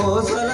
我在。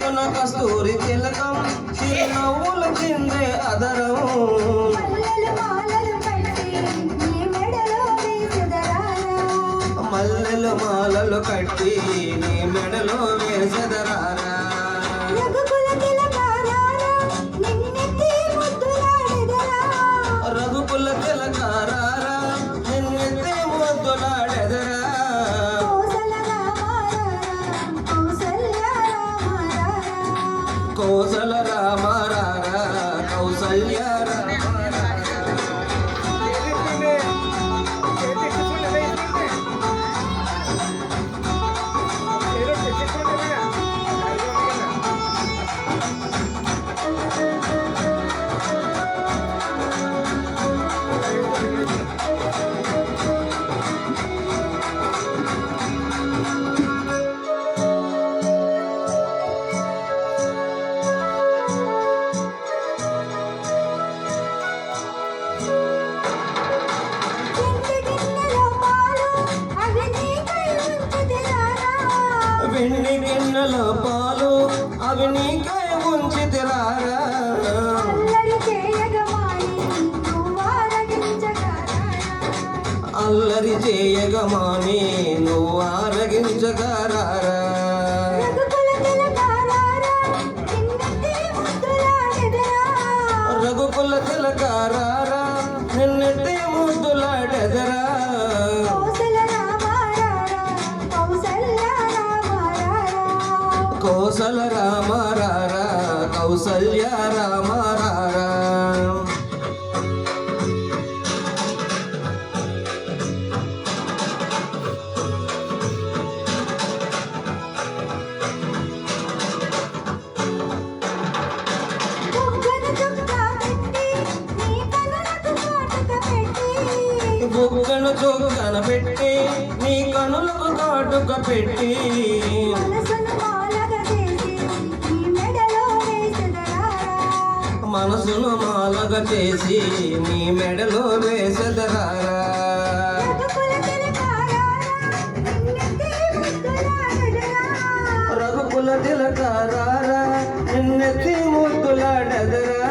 వెంకన కస్తూరి తిలకం చిరునవ్వులు చిందే అదరం మల్లెలు మాలలు కట్టి నీ మెడలో వేసెదరారా 我在那。పిండి గిన్నెల పాలు అవి నీకే ఉంచి తిరారా అల్లరి చేయగమాని నువ్వు ఆరగించగారారా కౌసల్య రామారా బుగ్గను నీ కనులకు కాటుక పెట్టి రోజును మాలగ చేసి నీ మెడలో వేసదరారా రఘుకుల తిలకారా నిన్నెత్తి ముద్దులాడదరా.